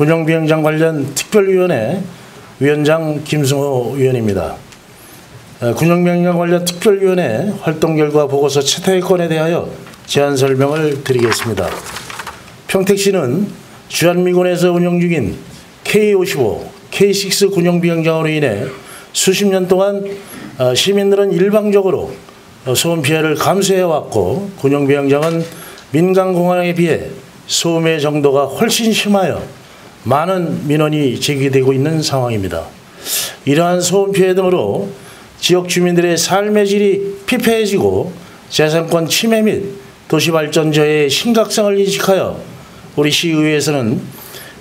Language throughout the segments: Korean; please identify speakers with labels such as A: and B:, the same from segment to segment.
A: 군용비행장 관련 특별위원회 위원장 김승호 위원입니다. 어, 군용비행장 관련 특별위원회 활동 결과 보고서 채택건에 대하여 제안 설명을 드리겠습니다. 평택시는 주한미군에서 운영 중인 K-55, K-6 군용비행장으로 인해 수십 년 동안 어, 시민들은 일방적으로 어, 소음 피해를 감수해왔고 군용비행장은 민간공항에 비해 소음의 정도가 훨씬 심하여 많은 민원이 제기되고 있는 상황입니다. 이러한 소음 피해 등으로 지역 주민들의 삶의 질이 피폐해지고 재산권 침해 및 도시 발전 저해의 심각성을 인식하여 우리 시의회에서는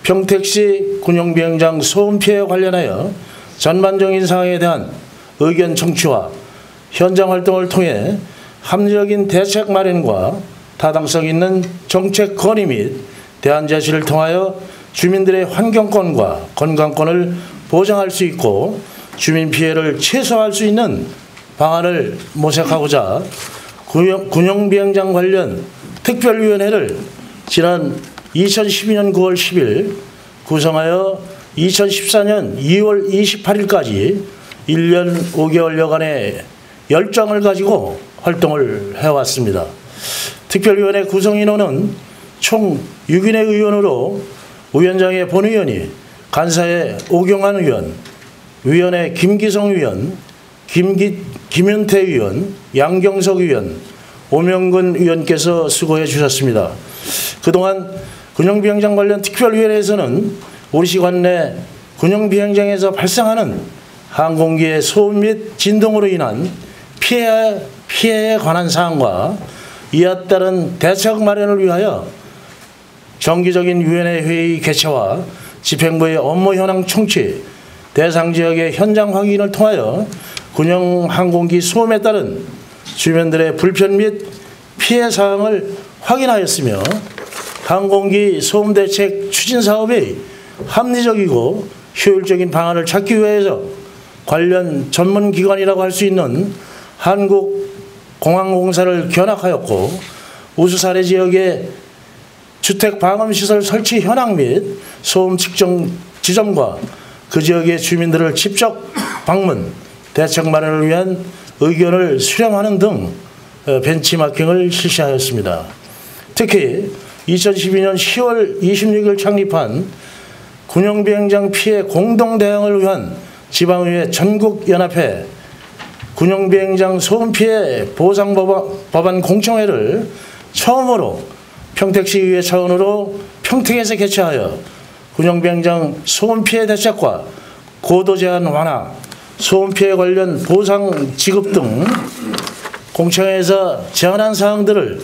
A: 평택시 군용비행장 소음 피해 관련하여 전반적인 상황에 대한 의견 청취와 현장 활동을 통해 합리적인 대책 마련과 타당성 있는 정책 건의 및 대안 제시를 통하여 주민들의 환경권과 건강권을 보장할 수 있고 주민 피해를 최소화할 수 있는 방안을 모색하고자 군용 비행장 관련 특별위원회를 지난 2012년 9월 10일 구성하여 2014년 2월 28일까지 1년 5개월여간의 열정을 가지고 활동을 해왔습니다. 특별위원회 구성인원은 총 6인의 의원으로 위원장의 본의원이 간사의 오경환 의원, 위원회 김기성 의원, 김기, 김윤태 의원, 양경석 의원, 오명근 의원께서 수고해 주셨습니다. 그동안 군용비행장 관련 특별위원회에서는 우리 시관 내 군용비행장에서 발생하는 항공기의 소음 및 진동으로 인한 피해, 피해에 관한 사항과 이에 따른 대책 마련을 위하여 정기적인 위원회 회의 개최와 집행부의 업무 현황 총치, 대상 지역의 현장 확인을 통하여 군용 항공기 소음에 따른 주민들의 불편 및 피해 사항을 확인하였으며 항공기 소음 대책 추진 사업의 합리적이고 효율적인 방안을 찾기 위해서 관련 전문 기관이라고 할 수 있는 한국공항공사를 견학하였고 우수 사례 지역에 주택 방음 시설 설치 현황 및 소음 측정 지점과 그 지역의 주민들을 직접 방문, 대책 마련을 위한 의견을 수렴하는 등 어, 벤치마킹을 실시하였습니다. 특히 2012년 10월 26일 창립한 군용비행장 피해 공동대응을 위한 지방의회 전국연합회 군용비행장 소음 피해 보상법안 공청회를 처음으로 평택시의회 차원으로 평택에서 개최하여 군용비행장 소음 피해 대책과 고도 제한 완화, 소음 피해 관련 보상 지급 등 공청회에서 제안한 사항들을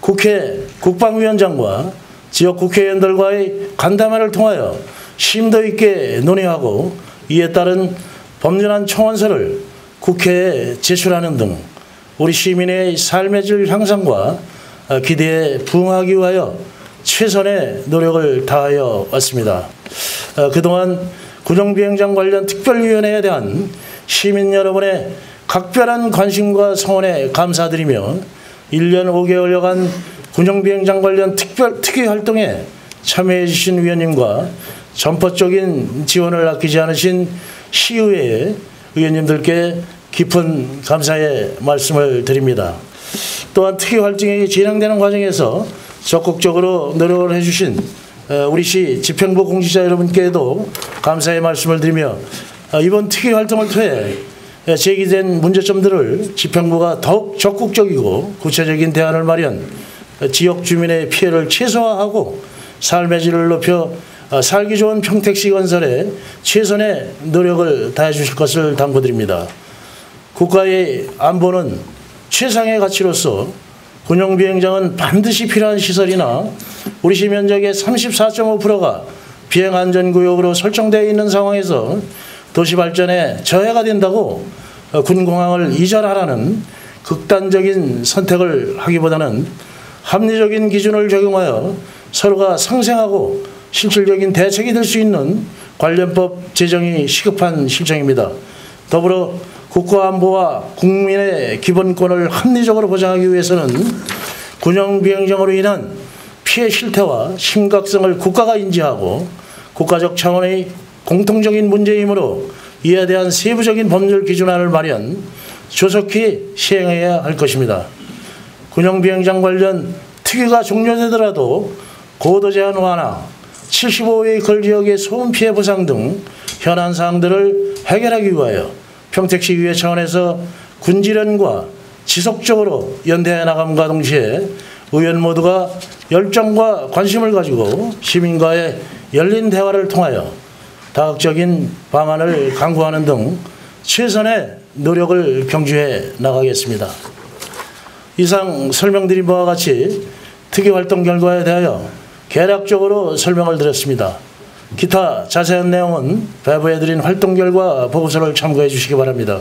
A: 국회 국방위원장과 지역 국회의원들과의 간담회를 통하여 심도 있게 논의하고 이에 따른 법률안 청원서를 국회에 제출하는 등 우리 시민의 삶의 질 향상과 기대에 부응하기 위하여 최선의 노력을 다하여 왔습니다. 어, 그동안 군용비행장 관련 특별위원회에 대한 시민 여러분의 각별한 관심과 성원에 감사드리며 1년 5개월여간 군용비행장 관련 특별 특위 활동에 참여해 주신 위원님과 전포적인 지원을 아끼지 않으신 시의회 의원님들께 깊은 감사의 말씀을 드립니다. 또한 특위 활동이 진행되는 과정에서 적극적으로 노력을 해주신 어, 우리 시 집행부 공직자 여러분께도 감사의 말씀을 드리며 어, 이번 특위 활동을 통해 제기된 문제점들을 집행부가 더욱 적극적이고 구체적인 대안을 마련, 어, 지역 주민의 피해를 최소화하고 삶의 질을 높여 살기 좋은 평택시 건설에 최선의 노력을 다해 주실 것을 당부드립니다. 국가의 안보는 최상의 가치로서 군용비행장은 반드시 필요한 시설이나 우리 시 면적의 34.5%가 비행안전구역으로 설정되어 있는 상황에서 도시 발전에 저해가 된다고 군공항을 이전하라는 극단적인 선택을 하기보다는 합리적인 기준을 적용하여 서로가 상생하고 실질적인 대책이 될 수 있는 관련법 제정이 시급한 실정입니다. 더불어 국가안보와 국민의 기본권을 합리적으로 보장하기 위해서는 군용비행장으로 인한 피해 실태와 심각성을 국가가 인지하고 국가적 차원의 공통적인 문제이므로 이에 대한 세부적인 법률 기준안을 마련, 조속히 시행해야 할 것입니다. 군용비행장 관련 특위가 종료되더라도 고도 제한 완화, 75의 걸 지역의 소음 피해 보상 등 현안 사항들을 해결하기 위하여 평택시 의회 차원에서 군지련과 지속적으로 연대해 나감과 동시에 의원 모두가 열정과 관심을 가지고 시민과의 열린 대화를 통하여 다각적인 방안을 강구하는 등 최선의 노력을 경주해 나가겠습니다. 이상 설명드린 바와 같이 특위 활동 결과에 대하여 개략적으로 설명을 드렸습니다. 기타 자세한 내용은 배부해드린 활동 결과 보고서를 참고해 주시기 바랍니다.